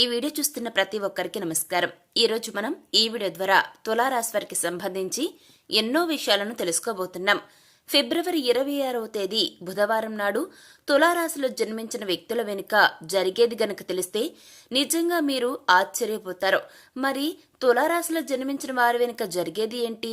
ఈ వీడియో చూస్తున్న ప్రతి ఒక్కరికి నమస్కారం. ఈరోజు మనం ఈ వీడియో ద్వారా తులారాశి వారికి సంబంధించి ఎన్నో విషయాలను తెలుసుకోబోతున్నాం. ఫిబ్రవరి ఇరవై ఆరవ తేదీ బుధవారం నాడు తులారాశిలో జన్మించిన వ్యక్తుల వెనుక జరిగేది గనక తెలిస్తే నిజంగా మీరు ఆశ్చర్యపోతారు. మరి తులారాశిలో జన్మించిన వారి వెనుక జరిగేది ఏంటి?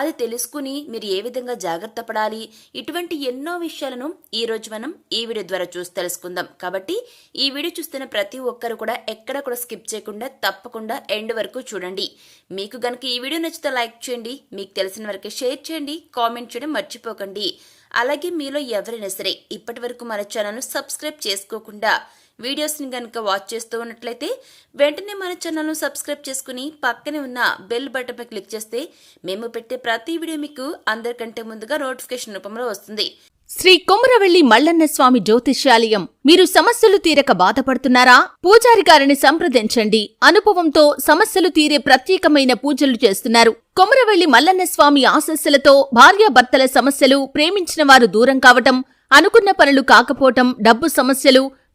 అది తెలుసుకుని మీరు ఏ విధంగా జాగ్రత్త పడాలి? ఇటువంటి ఎన్నో విషయాలను ఈ రోజు మనం ఈ వీడియో ద్వారా చూసి తెలుసుకుందాం. కాబట్టి ఈ వీడియో చూస్తున్న ప్రతి ఒక్కరు కూడా ఎక్కడ కూడా స్కిప్ చేయకుండా తప్పకుండా ఎండ్ వరకు చూడండి. మీకు గనుక ఈ వీడియో నచ్చితే లైక్ చేయండి. మీకు తెలిసిన వరకు షేర్ చేయండి. కామెంట్ చేయడం మర్చిపోకండి. అలాగే మీలో ఎవరైనా సరే ఇప్పటి వరకు మన ఛానల్ను సబ్స్క్రైబ్ చేసుకోకుండా వీడియోస్ని కనుక వాచ్ చేస్తూ ఉన్నట్లయితే వెంటనే మన ఛానల్ను సబ్స్క్రైబ్ చేసుకుని పక్కనే ఉన్న బెల్ బటన్పై క్లిక్ చేస్తే మేము పెట్టే ప్రతి వీడియో మీకు అందరికంటే ముందుగా నోటిఫికేషన్ రూపంలో వస్తుంది. శ్రీ కొమరవెల్లి మల్లన్న స్వామి జ్యోతిష్యాలయం మీరు సమస్యలు తీరక బాధపడుతున్నారా? పూజారి గారిని సంప్రదించండి. అనుభవంతో సమస్యలు తీరే ప్రత్యేకమైన పూజలు చేస్తున్నారు. కొమరవెల్లి మల్లన్న స్వామి ఆశస్సులతో భార్యాభర్తల సమస్యలు ప్రేమించిన వారు దూరం కావటం అనుకున్న పనులు కాకపోవటం డబ్బు సమస్యలు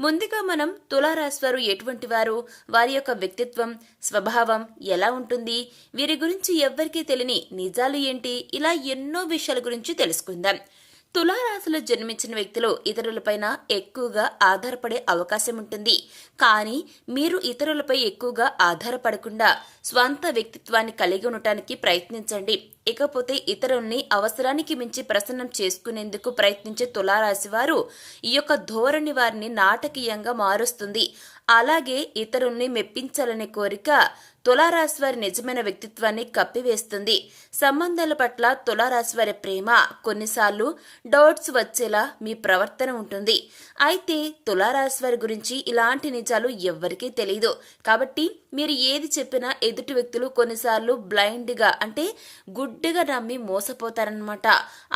ముందుగా మనం తులారాశి వారు ఎటువంటి వారు వారి యొక్క వ్యక్తిత్వం స్వభావం ఎలా ఉంటుంది? వీరి గురించి ఎవ్వరికీ తెలియని నిజాలు ఏంటి? ఇలా ఎన్నో విషయాల గురించి తెలుసుకుందాం. తులారాశిలో జన్మించిన వ్యక్తులు ఇతరులపైన ఎక్కువగా ఆధారపడే అవకాశం ఉంటుంది కానీ మీరు ఇతరులపై ఎక్కువగా ఆధారపడకుండా స్వంత వ్యక్తిత్వాన్ని కలిగి ఉండటానికి ప్రయత్నించండి. ఇకపోతే ఇతరుల్ని అవసరానికి మించి ప్రసన్నం చేసుకునేందుకు ప్రయత్నించే తులారాశి వారు ఈ యొక్క ధోరణి వారిని నాటకీయంగా మారుస్తుంది. అలాగే ఇతరుల్ని మెప్పించాలనే కోరిక తులారాశి వారి నిజమైన వ్యక్తిత్వాన్ని కప్పివేస్తుంది. సంబంధాల పట్ల తులారాశి వారి ప్రేమ కొన్నిసార్లు డౌట్స్ వచ్చేలా మీ ప్రవర్తన ఉంటుంది. అయితే తులారాశి వారి గురించి ఇలాంటి నిజాలు ఎవ్వరికీ తెలియదు కాబట్టి మీరు ఏది చెప్పినా ఎదుటి వ్యక్తులు కొన్నిసార్లు బ్లైండ్గా అంటే గుడ్డిగా నమ్మి మోసపోతారనమాట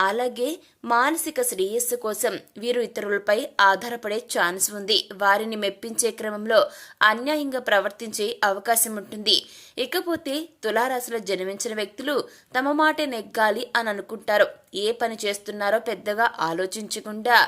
అలాగే మానసిక శ్రేయస్సు కోసం వీరు ఇతరులపై ఆధారపడే ఛాన్స్ ఉంది. వారిని మెప్పించే క్రమంలో అన్యాయంగా ప్రవర్తించే అవకాశం ఉంటుంది. ఇకపోతే తులారాశిలో జన్మించిన వ్యక్తులు తమ మాట నెగ్గాలి అని అనుకుంటారు. ఏ పని చేస్తున్నారో పెద్దగా ఆలోచించకుండా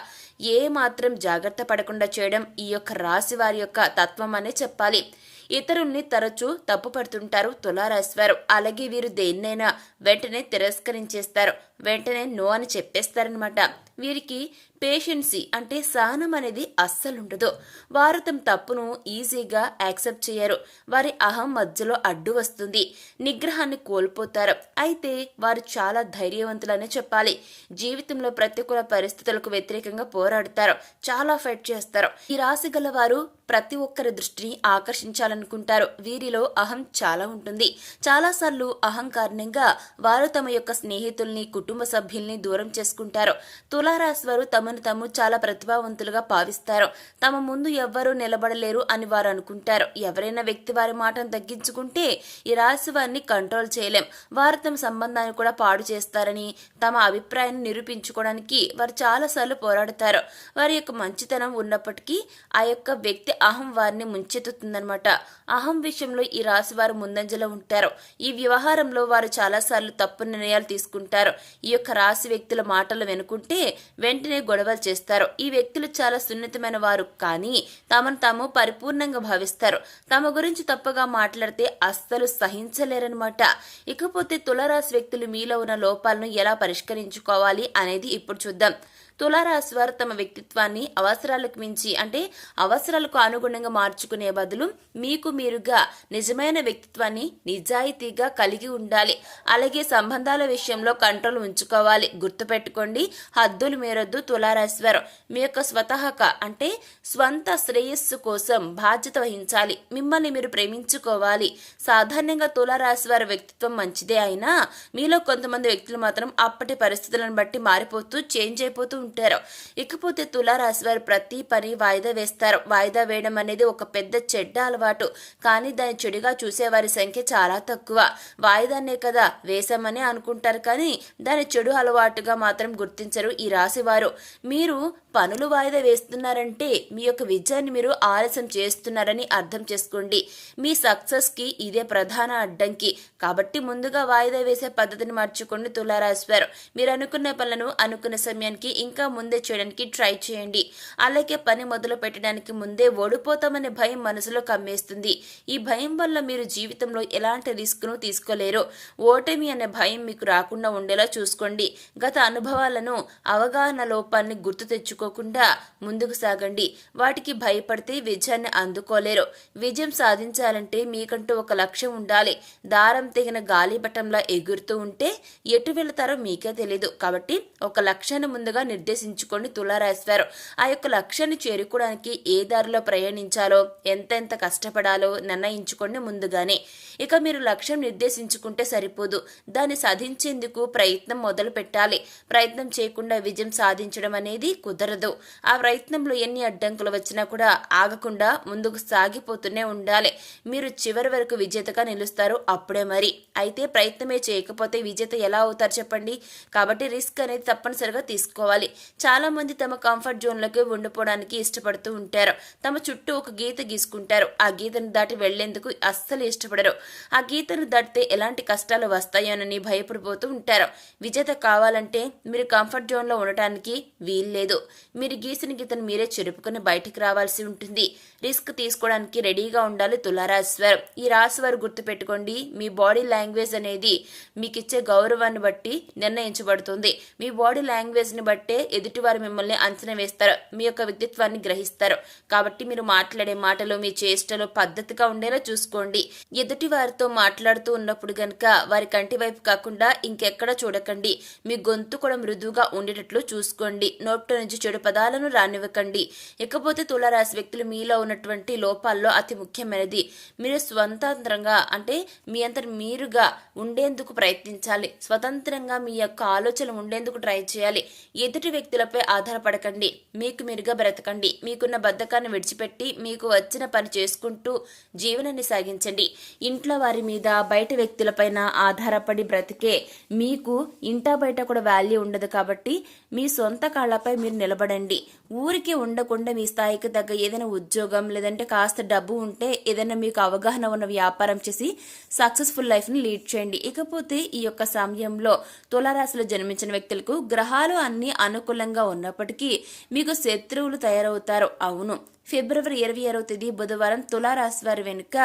ఏ మాత్రం జాగ్రత్త పడకుండా చేయడం ఈ యొక్క రాశి వారి యొక్క తత్వం అనే చెప్పాలి. ఇతరుల్ని తరచూ తప్పుపడుతుంటారు తులారాశివారు అలాగే వీరు దేన్నైనా వెంటనే తిరస్కరించేస్తారు. వెంటనే నో అని చెప్పేస్తారనమాట వీరికి పేషెన్సీ అంటే సహనం అనేది అస్సలు ఉండదు వారు తమ తప్పును ఈజీగా యాక్సెప్ట్ చేయరు. వారి అహం మధ్యలో అడ్డు వస్తుంది. నిగ్రహాన్ని కోల్పోతారు. అయితే వారు చాలా ధైర్యవంతులనే చెప్పాలి. జీవితంలో ప్రతికూల పరిస్థితులకు వ్యతిరేకంగా పోరాడతారు. చాలా ఫైట్ చేస్తారు. ఈ రాశి గల వారు ప్రతి ఒక్కరి దృష్టిని ఆకర్షించాలనుకుంటారు. వీరిలో అహం చాలా ఉంటుంది. చాలాసార్లు అహం కారణంగా వారు తమ యొక్క స్నేహితుల్ని కుటుంబ సభ్యుల్ని దూరం చేసుకుంటారు. తులారాశి వారు తమను తాము చాలా ప్రతిభావంతులుగా భావిస్తారు. తమ ముందు ఎవ్వరూ నిలబడలేరు అని వారు అనుకుంటారు. ఎవరైనా వ్యక్తి వారి మాటను తగ్గించుకుంటే ఈ రాశి వారిని కంట్రోల్ చేయలేం. వారు తమ సంబంధాన్ని కూడా పాడు చేస్తారని తమ అభిప్రాయాన్ని నిరూపించుకోవడానికి వారు చాలాసార్లు పోరాడతారు. వారి యొక్క మంచితనం ఉన్నప్పటికీ ఆ యొక్క వ్యక్తి అహం వారిని ముంచెత్తుతుందనమాట అహం విషయంలో ఈ రాశి వారు ముందంజలో ఉంటారు. ఈ వ్యవహారంలో వారు చాలాసార్లు తప్పు నిర్ణయాలు తీసుకుంటారు. ఈ యొక్క రాశి వ్యక్తుల మాటలు వెనుకుంటే వెంటనే గొడవలు చేస్తారు. ఈ వ్యక్తులు చాలా సున్నితమైన వారు కానీ తమను తాము పరిపూర్ణంగా భావిస్తారు. తమ గురించి తప్పుగా మాట్లాడితే అస్సలు సహించలేరనమాట ఇకపోతే తులరాశి వ్యక్తులు మీలో ఉన్న లోపాలను ఎలా పరిష్కరించుకోవాలి అనేది ఇప్పుడు చూద్దాం. తులారాశి వారు తమ వ్యక్తిత్వాన్ని అవసరాలకు మించి అంటే అవసరాలకు అనుగుణంగా మార్చుకునే బదులు మీకు మీరుగా నిజమైన వ్యక్తిత్వాన్ని నిజాయితీగా కలిగి ఉండాలి. అలాగే సంబంధాల విషయంలో కంట్రోల్ ఉంచుకోవాలి. గుర్తుపెట్టుకోండి హద్దులు మీరొద్దు తులారాశి వారు మీ యొక్క స్వతహక అంటే స్వంత శ్రేయస్సు కోసం బాధ్యత వహించాలి. మిమ్మల్ని మీరు ప్రేమించుకోవాలి. సాధారణంగా తులారాశి వారి వ్యక్తిత్వం మంచిదే అయినా మీలో కొంతమంది వ్యక్తులు మాత్రం అప్పటి పరిస్థితులను బట్టి మారిపోతూ చేంజ్ అయిపోతూ ఉంటారు. ఇకపోతే తులారాశి వారు ప్రతి పని వాయిదా వేస్తారు. వాయిదా వేయడం అనేది ఒక పెద్ద చెడ్డ అలవాటు. కానీ దాన్ని చెడుగా చూసేవారి సంఖ్య చాలా తక్కువ. వాయిదానే కదా వేశామని అనుకుంటారు కానీ దాని చెడు అలవాటుగా మాత్రం గుర్తించరు ఈ రాశివారు మీరు పనులు వాయిదా వేస్తున్నారంటే మీ యొక్క విజయాన్ని మీరు ఆలస్యం చేస్తున్నారని అర్థం చేసుకోండి. మీ సక్సెస్కి ఇదే ప్రధాన అడ్డంకి. కాబట్టి ముందుగా వాయిదా వేసే పద్ధతిని మార్చుకోండి తులారాశివారు మీరు అనుకున్న పనులను అనుకున్న సమయానికి ఇంకా ముందే చేయడానికి ట్రై చేయండి. అలాగే పని మొదలు పెట్టడానికి ముందే ఓడిపోతామనే భయం మనసులో కమ్మేస్తుంది. ఈ భయం వల్ల మీరు జీవితంలో ఎలాంటి రిస్క్ను తీసుకోలేరు. ఓటమి అనే భయం మీకు రాకుండా ఉండేలా చూసుకోండి. గత అనుభవాలను అవగాహన లోపాన్ని గుర్తు తెచ్చుకోకుండా ముందుకు సాగండి. వాటికి భయపడితే విజయాన్ని అందుకోలేరు. విజయం సాధించాలంటే మీకంటూ ఒక లక్ష్యం ఉండాలి. దారం తెగిన గాలిపటంలా ఎగురుతూ ఉంటే ఎటు వెళతారో మీకే తెలీదు. కాబట్టి ఒక లక్ష్యాన్ని ముందుగా నిర్దేశించుకొని తులారాశారు ఆ యొక్క లక్ష్యాన్ని చేరుకోవడానికి ఏ దారిలో ప్రయాణించాలో ఎంతెంత కష్టపడాలో నిర్ణయించుకోండి ముందుగానే ఇక మీరు లక్ష్యం నిర్దేశించుకుంటే సరిపోదు. దాన్ని సాధించేందుకు ప్రయత్నం మొదలు పెట్టాలి. ప్రయత్నం చేయకుండా విజయం సాధించడం అనేది కుదరదు. ఆ ప్రయత్నంలో ఎన్ని అడ్డంకులు వచ్చినా కూడా ఆగకుండా ముందుకు సాగిపోతూనే ఉండాలి. మీరు చివరి వరకు విజేతగా నిలుస్తారు అప్పుడే మరి. అయితే ప్రయత్నమే చేయకపోతే విజేత ఎలా అవుతారు చెప్పండి? కాబట్టి రిస్క్ అనేది తప్పనిసరిగా తీసుకోవాలి. చాలా మంది తమ కంఫర్ట్ జోన్లోకి ఉండిపోవడానికి ఇష్టపడుతూ ఉంటారు. తమ చుట్టూ ఒక గీత గీసుకుంటారు. ఆ గీతను దాటి వెళ్ళేందుకు అస్సలు ఇష్టపడరు. ఆ గీతను దాటితే ఎలాంటి కష్టాలు వస్తాయోనని భయపడిపోతూ ఉంటారు. విజేత కావాలంటే మీరు కంఫర్ట్ జోన్లో ఉండటానికి వీల్లేదు మీరు గీసిన గీతను మీరే చెరుపుకుని బయటికి రావాల్సి ఉంటుంది. రిస్క్ తీసుకోవడానికి రెడీగా ఉండాలి తులారాశివారు. ఈ రాశి వారు గుర్తుపెట్టుకోండి మీ బాడీ లాంగ్వేజ్ అనేది మీకు ఇచ్చే గౌరవాన్ని బట్టి నిర్ణయించబడుతుంది. మీ బాడీ లాంగ్వేజ్ని బట్టే ఎదుటివారు మిమ్మల్ని అంచనా వేస్తారు. మీ యొక్క వ్యక్తిత్వాన్ని గ్రహిస్తారు. కాబట్టి మీరు మాట్లాడే మాటలు మీ చేష్టలు పద్ధతిగా ఉండేలా చూసుకోండి. ఎదుటి వారితో మాట్లాడుతూ ఉన్నప్పుడు గనక వారి కంటి వైపు కాకుండా ఇంకెక్కడ చూడకండి. మీ గొంతు కూడా మృదువుగా ఉండేటట్లు చూసుకోండి. నోటి నుంచి చెడు పదాలను రానివ్వకండి. ఇకపోతే తులారాశి వ్యక్తులు మీలో ఉన్నటువంటి లోపాల్లో అతి ముఖ్యమైనది. మీరు స్వతంత్రంగా అంటే మీ అంత మీరుగా ఉండేందుకు ప్రయత్నించాలి. స్వతంత్రంగా మీ యొక్క ఆలోచనలు ఉండేందుకు ట్రై చేయాలి. ఎదుటి వ్యక్తులపై ఆధారపడకండి. మీకు మీరుగా బ్రతకండి. మీకున్న బద్ధకాన్ని విడిచిపెట్టి మీకు వచ్చిన పని చేసుకుంటూ జీవనాన్ని సాగించండి. ఇంట్లో వారి మీద బయట వ్యక్తులపైన ఆధారపడి బ్రతికే మీకు ఇంటా బయట కూడా వాల్యూ ఉండదు కాబట్టి మీ సొంత కాళ్ళపై మీరు నిలబడండి. ఊరికి ఉండకుండా మీ స్థాయికి తగ్గ ఏదైనా ఉద్యోగం లేదంటే కాస్త డబ్బు ఉంటే ఏదైనా మీకు అవగాహన ఉన్న వ్యాపారం చేసి సక్సెస్ఫుల్ లైఫ్ని లీడ్ చేయండి. ఇకపోతే ఈ యొక్క సమయంలో తులారాశిలో జన్మించిన వ్యక్తులకు గ్రహాలు అన్ని అనుకూలంగా ఉన్నప్పటికీ మీకు శత్రువులు తయారవుతారు. అవును. ఫిబ్రవరి ఇరవై ఆరో తేదీ బుధవారం తులారాశి వారి వెనుక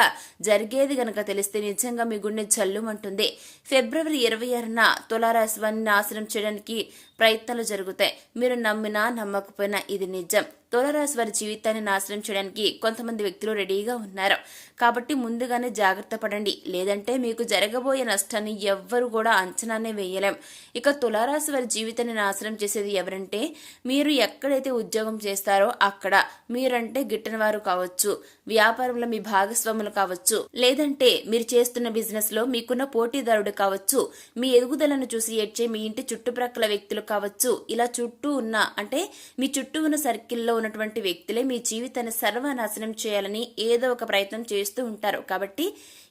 జరిగేది గనక తెలిస్తే నిజంగా మీ గుండె జల్లుమంటుంది ఫిబ్రవరి ఇరవై ఆరున తులారాశి వారిని నాశనం చేయడానికి ప్రయత్నాలు జరుగుతాయి. మీరు నమ్మినా నమ్మకపోయినా ఇది నిజం. తులారాశి వారి జీవితాన్ని నాశనం చేయడానికి కొంతమంది వ్యక్తులు రెడీగా ఉన్నారు. కాబట్టి ముందుగానే జాగ్రత్త పడండి. లేదంటే మీకు జరగబోయే నష్టాన్ని ఎవ్వరు కూడా అంచనానే వేయలేం. ఇక తులారాశి వారి జీవితాన్ని నాశనం చేసేది ఎవరంటే మీరు ఎక్కడైతే ఉద్యోగం చేస్తారో అక్కడ. మీరంటే గిట్టని వారు కావచ్చు వ్యాపారంలో మీ భాగస్వాములు కావచ్చు లేదంటే మీరు చేస్తున్న బిజినెస్లో మీకున్న పోటీదారుడు కావచ్చు మీ ఎదుగుదలను చూసి ఏడ్చే మీ ఇంటి చుట్టుప్రక్కల వ్యక్తులు కావచ్చు ఇలా చుట్టూ ఉన్న అంటే మీ చుట్టూ ఉన్న సర్కిల్లో ఉన్నటువంటి వ్యక్తులే మీ జీవితాన్ని సర్వనాశనం చేయాలని ఏదో ఒక ప్రయత్నం చేస్తూ ఉంటారు. కాబట్టి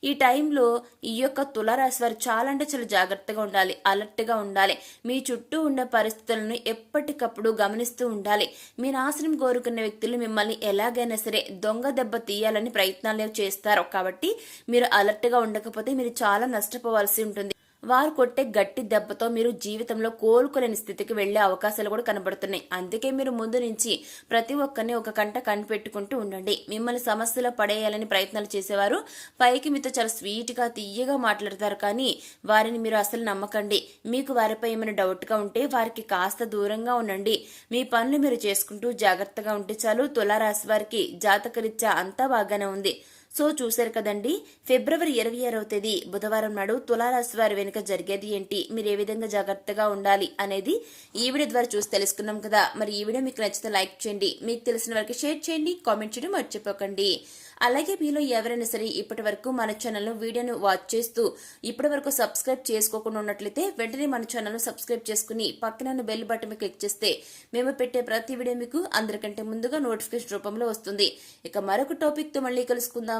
ఈ టైంలో ఈ యొక్క తులారాశి వారు చాలా అంటే చాలా జాగ్రత్తగా ఉండాలి అలర్ట్గా ఉండాలి. మీ చుట్టూ ఉన్న పరిస్థితులను ఎప్పటికప్పుడు గమనిస్తూ ఉండాలి. మీ నాశనం కోరుకున్న వ్యక్తులు మిమ్మల్ని ఎలాగైనా సరే దొంగ దెబ్బ తీయాలని ప్రయత్నాలు చేస్తారు. కాబట్టి మీరు అలర్ట్గా ఉండకపోతే మీరు చాలా నష్టపోవాల్సి ఉంటుంది. వారు కొట్టే గట్టి దెబ్బతో మీరు జీవితంలో కోలుకోలేని స్థితికి వెళ్ళే అవకాశాలు కూడా కనబడుతున్నాయి. అందుకే మీరు ముందు నుంచి ప్రతి ఒక్కరిని ఒక కంట కనిపెట్టుకుంటూ ఉండండి. మిమ్మల్ని సమస్యలో పడేయాలని ప్రయత్నాలు చేసేవారు పైకి మీతో చాలా స్వీట్గా తీయగా మాట్లాడతారు కానీ వారిని మీరు అసలు నమ్మకండి. మీకు వారిపై ఏమైనా డౌట్గా ఉంటే వారికి కాస్త దూరంగా ఉండండి. మీ పనులు మీరు చేసుకుంటూ జాగ్రత్తగా ఉంటే చాలు. తులారాశి వారికి జాతకరీత్యా అంతా బాగానే ఉంది. సో చూశారు కదండి ఫిబ్రవరి ఇరవై ఆరవ తేదీ బుధవారం నాడు తులారాశి వారి వెనుక జరిగేది ఏంటి మీరు ఏ విధంగా జాగ్రత్తగా ఉండాలి అనేది ఈ వీడియో ద్వారా చూసి తెలుసుకున్నాం కదా. మరి ఈ వీడియో మీకు నచ్చితే లైక్ చేయండి మీకు తెలిసిన వారికి షేర్ చేయండి కామెంట్ చేయడం మర్చిపోకండి. అలాగే మీలో ఎవరైనా సరే ఇప్పటి వరకు మన ఛానల్ను వీడియోను వాచ్ చేస్తూ ఇప్పటి వరకు సబ్స్క్రైబ్ చేసుకోకుండా ఉన్నట్లయితే వెంటనే మన ఛానల్ను సబ్స్క్రైబ్ చేసుకుని పక్కన బెల్ బటన్ క్లిక్ చేస్తే మేము పెట్టే ప్రతి వీడియో మీకు అందరికంటే ముందుగా నోటిఫికేషన్ రూపంలో వస్తుంది. ఇక మరొక టాపిక్తో మళ్ళీ కలుసుకుందాం.